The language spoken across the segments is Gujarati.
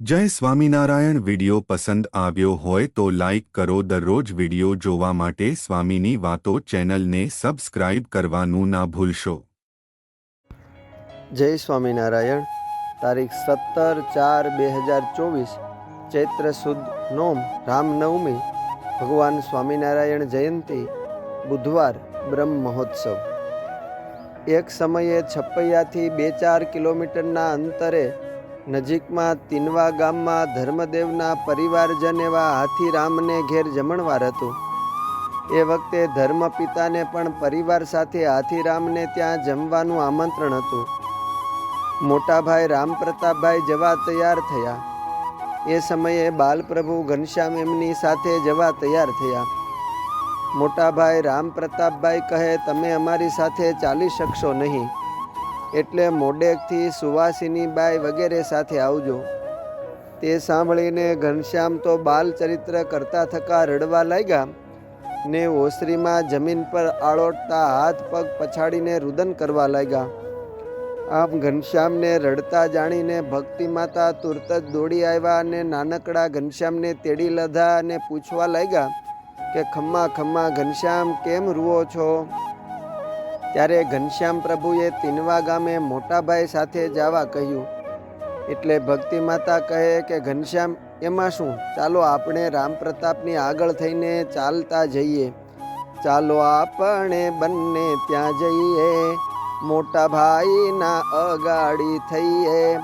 જય સ્વામિનારાયણ વિડિયો પસંદ આવ્યો હોય તો લાઈક કરો દરરોજ વિડિયો જોવા માટે સ્વામીની વાતો ચેનલને સબસ્ક્રાઇબ કરવાનું ના ભૂલશો. જય સ્વામિનારાયણ. તારીખ સત્તર ચાર બે હજાર ચોવીસ, ચૈત્ર સુદ નોમ, રામનવમી, ભગવાન સ્વામિનારાયણ જયંતી, બુધવાર, બ્રહ્મ મહોત્સવ. એક સમયે છપ્પૈયાથી બે ચાર કિલોમીટરના અંતરે નજીકમાં તિનવા ગામમાં ધર્મદેવના પરિવારજન એવા હાથીરામને ઘેર જમણવાર હતું. એ વખતે ધર્મપિતાને પણ પરિવાર સાથે હાથીરામને ત્યાં જમવાનું આમંત્રણ હતું. મોટાભાઈ રામપ્રતાપભાઈ જવા તૈયાર થયા. એ સમયે બાલપ્રભુ ઘનશ્યામ એમની સાથે જવા તૈયાર થયા. મોટાભાઈ રામપ્રતાપભાઈ કહે, તમે અમારી સાથે ચાલી શકશો નહીં. એટલે મોડેકથી સુવાસિનીબાઈ વગેરે સાથે આવજો. તે સાંભળીને ઘનશ્યામ તો બાલચરિત્ર કરતા થકા રડવા લાગ્યા ને ઓસરીમાં જમીન પર આળોટતા હાથ પગ પછાડીને રુદન કરવા લાગ્યા. આમ ઘનશ્યામને રડતા જાણીને ભક્તિ માતા તુરત જ દોડી આવ્યા અને નાનકડા ઘનશ્યામને તેડી લધા અને પૂછવા લાગ્યા કે ખમ્મા ખમ્મા ઘનશ્યામ કેમ રૂવો છો? ત્યારે ઘનશ્યામ પ્રભુએ તિનવા ગામે મોટાભાઈ સાથે જવા કહ્યું. એટલે ભક્તિ માતા કહે કે, ઘનશ્યામ, એમાં શું? ચાલો આપણે રામ પ્રતાપની આગળ થઈને ચાલતા જઈએ. ચાલો આપણે બંને ત્યાં જઈએ. મોટા ભાઈના અગાડી થઈએ.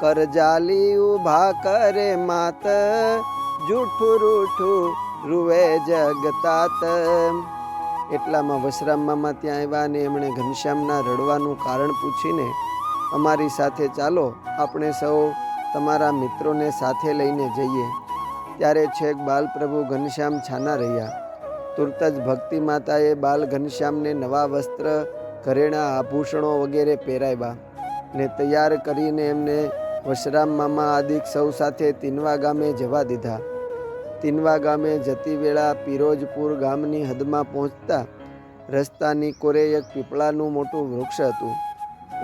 કરજાલી ઊભા કરે માત. જૂઠું રૂઠું રૂવે જગતાત. એટલામાં વસરામ મામા ત્યાં આવ્યા અને એમણે ઘનશ્યામના રડવાનું કારણ પૂછીને, અમારી સાથે ચાલો, આપણે સૌ તમારા મિત્રોને સાથે લઈને જઈએ. ત્યારે છેક બાલપ્રભુ ઘનશ્યામ છાના રહ્યા. તુરત જ ભક્તિ માતાએ બાલ ઘનશ્યામને નવા વસ્ત્ર, ઘરેણા આભૂષણો વગેરે પહેરાવ્યા ને તૈયાર કરીને એમને વશરામ મામા આદિક સૌ સાથે તિનવા ગામે જવા દીધા. તિનવા ગામે જતી વેળા પિરોજપુર ગામની હદમાં પહોંચતા રસ્તાની કોરે એક પીપળાનું મોટું વૃક્ષ હતું.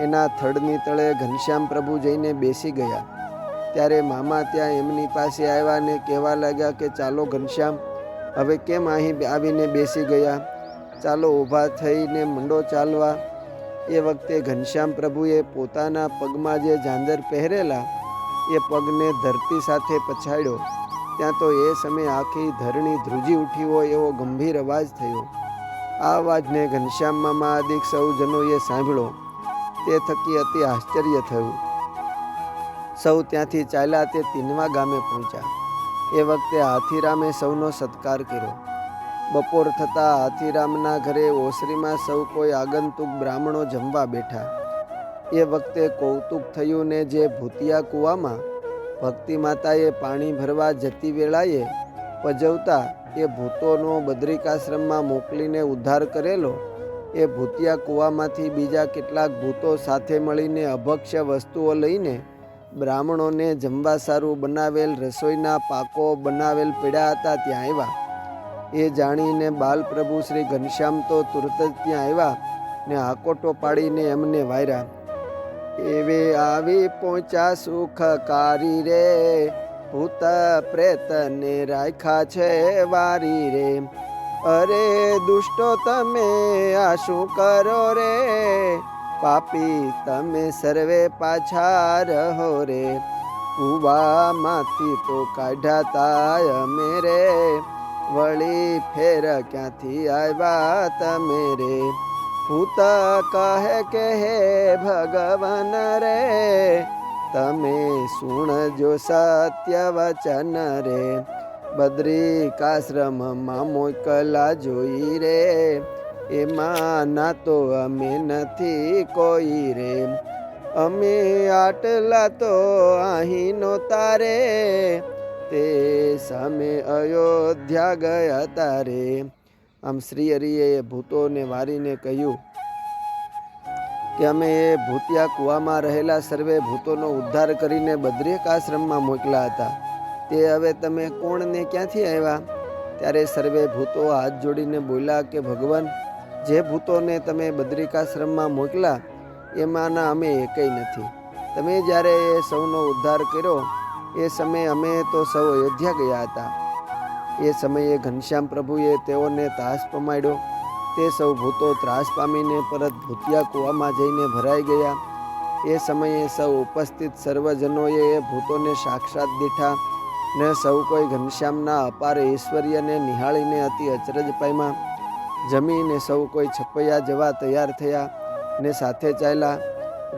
એના થડની તળે ઘનશ્યામ પ્રભુ જઈને બેસી ગયા. ત્યારે મામા ત્યાં એમની પાસે આવ્યા ને કહેવા લાગ્યા કે, ચાલો ઘનશ્યામ, હવે કેમ અહીં આવીને બેસી ગયા. ચાલો ઊભા થઈને મંડો ચાલવા. એ વખતે ઘનશ્યામ પ્રભુએ પોતાના પગમાં જે ઝાંઝર પહેરેલા, એ પગને ધરતી સાથે પછાડ્યો. ત્યાં તો એ સમયે આખી ધરણી ધ્રુજી ઉઠી હોય એવો ગંભીર અવાજ થયો. આ અવાજને ઘનશ્યામ મામા સૌજનોએ સાંભળ્યો. તે થકી અતિ આશ્ચર્ય થયું. સૌ ત્યાંથી ચાલ્યા તે તીનવા ગામે પહોંચ્યા. એ વખતે હાથીરામે સૌનો સત્કાર કર્યો. બપોર થતાં હાથીરામના ઘરે ઓસરીમાં સૌ કોઈ આગંતુક બ્રાહ્મણો જમવા બેઠા. એ વખતે કૌતુક થયું ને જે ભૂતિયા કૂવામાં ભક્તિ માતાએ પાણી ભરવા જતી વેળાએ પજવતા એ ભૂતોનો બદ્રિકાશ્રમમાં મોકલીને ઉદ્ધાર કરેલો. એ ભૂતિયા કૂવામાંથી બીજા કેટલાક ભૂતો સાથે મળીને અભક્ષ્ય વસ્તુઓ લઈને બ્રાહ્મણોને જમવા સારું બનાવેલ રસોઈના પાકો બનાવેલ પીડા હતા ત્યાં આવ્યા. એ જાણીને બાલપ્રભુ શ્રી ઘનશ્યામ તો તુરત જ ત્યાં આવ્યા ને આકોટો પાડીને એમને વાર્યા એવે આવી પહોંચ્યા સુખકારી રે. ભૂત પ્રેતને રાખ્યા છે વારી રે. અરે દુષ્ટો તમે આ શું કરો રે? પાપી તમે સર્વે પાછા રહો રે. કુવામાંથી તો કાઢાતા અમે રે. વળી ફેર ક્યાંથી આવ્યા તમે રે? ભૂત કહે કે હે ભગવાન રે, તમે સુણજો સત્ય વચન રે. બદ્રિકાશ્રમમાં મોકલા જોઈ રે, એમાં ના તો અમે નથી કોઈ રે. અમે આટલા તો અહીં નહોતા રે, તે સામે અયોધ્યા ગયા તારે આમ શ્રી હરિએ ભૂતોને વારીને કહ્યું કે અમે એ ભૂતિયા કૂવામાં રહેલા સર્વે ભૂતોનો ઉદ્ધાર કરીને બદ્રિક આશ્રમમાં મોકલા હતા. તે હવે તમે કોણને ક્યાંથી આવ્યા ત્યારે સર્વે ભૂતો હાથ જોડીને બોલ્યા કે, ભગવાન, જે ભૂતોને તમે બદ્રિકાશ્રમમાં મોકલા, એમાંના અમે એકઈ નથી. તમે જ્યારે એ સૌનો ઉદ્ધાર કર્યો, એ સમયે અમે તો સૌ અયોધ્યા ગયા હતા. એ સમયે ઘનશ્યામ પ્રભુએ તેઓને ત્રાસ પમાડ્યો. તે સૌ ભૂતો ત્રાસ પામીને પરત ભૂતિયા કૂવામાં જઈને ભરાઈ ગયા. એ સમયે સૌ ઉપસ્થિત સર્વજનોએ એ ભૂતોને સાક્ષાત દીઠા. ને સૌ કોઈ ઘનશ્યામના અપાર ઐશ્વર્યને નિહાળીને અતિ અચરજ પામ્યા જમીને સૌ કોઈ છપૈયા જવા તૈયાર થયા ને સાથે ચાલ્યા.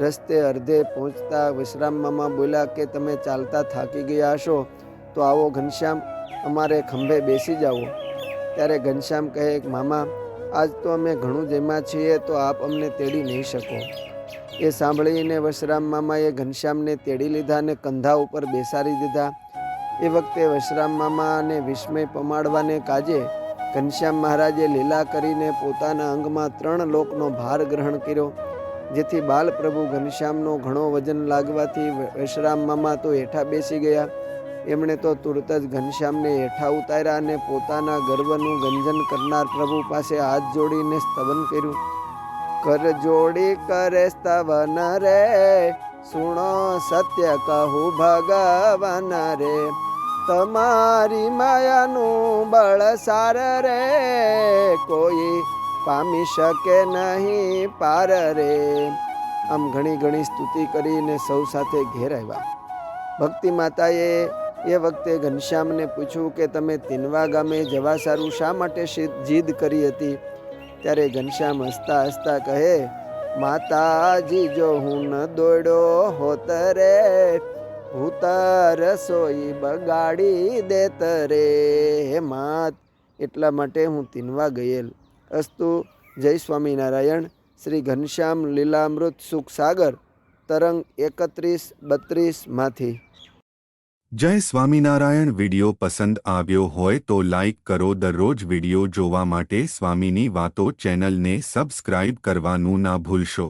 રસ્તે અર્ધે પહોંચતા વિશ્રામમાં બોલ્યા કે તમે ચાલતા થાકી ગયા હશો, તો આવો ઘનશ્યામ. અમારે ખંભે બેસી જાઓ. ત્યારે ઘનશ્યામ કહે, મામા, આજ તો અમે ઘણું જેમાં છીએ, તો આપ અમને તેડી નહીં શકો. એ સાંભળીને વશરામ મામાએ ઘનશ્યામને તેડી લીધા અને કંધા ઉપર બેસાડી દીધા. એ વખતે વશરામ મામાને વિસ્મય પમાડવાને કાજે ઘનશ્યામ મહારાજે લીલા કરીને પોતાના અંગમાં ત્રણ લોકનો ભાર ગ્રહણ કર્યો, જેથી બાલપ્રભુ ઘનશ્યામનો ઘણો વજન લાગવાથી વશરામ મામા તો હેઠા બેસી ગયા. એમણે તો તુરત જ ઘનશ્યામને હેઠા ઉતાર્યા અને પોતાના ગર્વનું ગંજન કરનાર પ્રભુ પાસે હાથ જોડીને સ્તવન કર્યું. કર જોડી, કરે સ્તવન રે, સુણો સત્ય કહું ભગવાન રે. તમારી માયાનું બળ સાર રે, કોઈ પામી શકે નહીં પાર રે. આમ ઘણી ઘણી સ્તુતિ કરીને સૌ સાથે ઘેર આવ્યા. ભક્તિ માતાએ એ વખતે ઘનશ્યામને પૂછ્યું કે તમે તિનવા ગામે જવા સારું શા માટે જીદ કરી હતી? ત્યારે ઘનશ્યામ હસતા હસતા કહે માતાજી જો હું ન દોડ્યો હોત રે ભૂત રસોઈ બગાડી દેત રે. હે માત, એટલા માટે હું તિનવા ગયેલ. અસ્તુ, જય સ્વામિનારાયણ. શ્રી ઘનશ્યામ લીલામૃત સુખ સાગર તરંગ એકત્રીસ બત્રીસમાંથી જય સ્વામિનારાયણ વિડિયો પસંદ આવ્યો હોય તો લાઇક કરો દરરોજ વિડિયો જોવા માટે સ્વામીની વાતો ચેનલને સબસ્ક્રાઇબ કરવાનું ના ભૂલશો.